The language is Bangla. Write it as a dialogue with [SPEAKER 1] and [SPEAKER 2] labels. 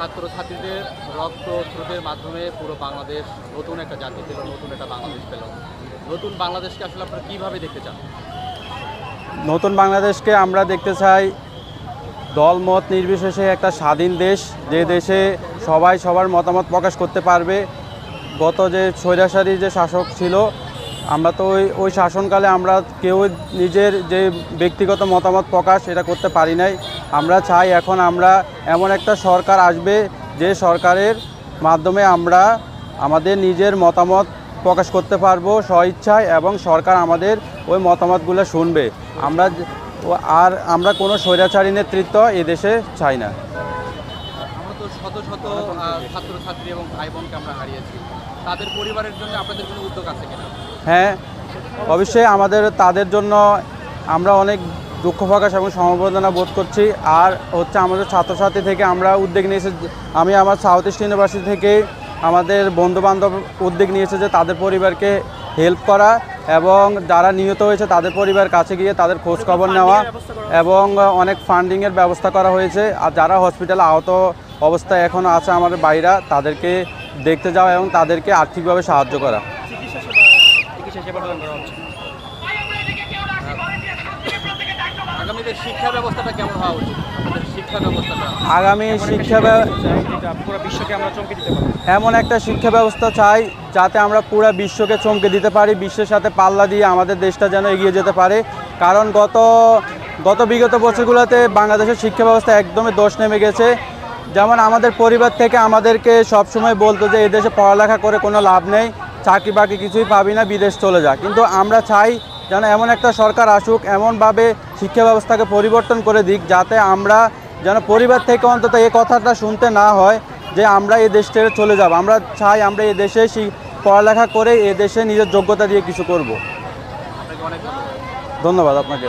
[SPEAKER 1] ছাত্রছাত্রীদের রক্ত স্রোতের মাধ্যমে পুরো বাংলাদেশ নতুন একটা জাতি পেল নতুন একটা বাংলাদেশ পেল। নতুন বাংলাদেশকে আসলে আপনারা কীভাবে দেখতে চান?
[SPEAKER 2] নতুন বাংলাদেশকে আমরা দেখতে চাই দলমত নির্বিশেষে একটা স্বাধীন দেশ, যে দেশে সবাই সবার মতামত প্রকাশ করতে পারবে। গত যে স্বৈরাচারী যে শাসক ছিল আমরা তো ওই ওই শাসনকালে আমরা কেউ নিজের যে ব্যক্তিগত মতামত প্রকাশ এটা করতে পারি নাই। আমরা চাই এখন আমরা এমন একটা সরকার আসবে যে সরকারের মাধ্যমে আমরা আমাদের নিজের মতামত প্রকাশ করতে পারব স্বইচ্ছায় এবং সরকার আমাদের ওই মতামতগুলো শুনবে। আমরা আর আমরা কোনো স্বৈরাচারী নেতৃত্ব এদেশে চাই না।
[SPEAKER 1] তাদের পরিবারের জন্য আপনাদের কোনো উদ্যোগ আছে কিনা?
[SPEAKER 2] হ্যাঁ অবশ্যই আমাদের তাদের জন্য আমরা অনেক দুঃখ প্রকাশ এবং সমবেদনা বোধ করছি। আর হচ্ছে আমাদের ছাত্রছাত্রী থেকে আমরা উদ্যোগ নিয়েছি আমি আমার সাউথ ইস্ট ইউনিভার্সিটি থেকে আমাদের বন্ধুবান্ধব উদ্যোগ নিয়েছে যে তাদের পরিবারকে হেল্প করা এবং যারা নিহত হয়েছে তাদের পরিবার কাছে গিয়ে তাদের খোঁজ খবর নেওয়া এবং অনেক ফান্ডিংয়ের ব্যবস্থা করা হয়েছে। আর যারা হসপিটালে আহত অবস্থায় এখনও আছে আমাদের বাইরা তাদেরকে দেখতে যাওয়া এবং তাদেরকে আর্থিকভাবে সাহায্য করা।
[SPEAKER 1] আগামীদের শিক্ষা ব্যবস্থাটা কেমন হওয়া উচিত? শিক্ষা ব্যবস্থাটা।
[SPEAKER 2] আগামী শিক্ষা ব্যব-
[SPEAKER 3] পুরো বিশ্বকে আমরা চমকে দিতে পারি
[SPEAKER 2] এমন একটা শিক্ষা ব্যবস্থা চাই যাতে আমরা পুরো বিশ্বকে চমকে দিতে পারি বিশ্বের সাথে পাল্লা দিয়ে আমাদের দেশটা যেন এগিয়ে যেতে পারে। কারণ গত গত বিগত বছরগুলোতে বাংলাদেশের শিক্ষা ব্যবস্থা একদমই দোষ নেমে গেছে। যেমন আমাদের পরিবার থেকে আমাদেরকে সবসময় বলতো যে এদেশে পড়ালেখা করে কোনো লাভ নেই। চাকরি বাকরি কিছুই পাবি না, বিদেশ চলে যা। কিন্তু আমরা চাই যেন এমন একটা সরকার আসুক, এমনভাবে শিক্ষা ব্যবস্থাকে পরিবর্তন করে দিক, যাতে আমরা যেন পরিবার থেকে অন্তত এই কথাটা শুনতে না হয় যে আমরা এই দেশ ছেড়ে চলে যাব। আমরা চাই আমরা এই দেশে পড়ালেখা করে এ দেশে নিজের যোগ্যতা দিয়ে কিছু করব। ধন্যবাদ আপনাকে।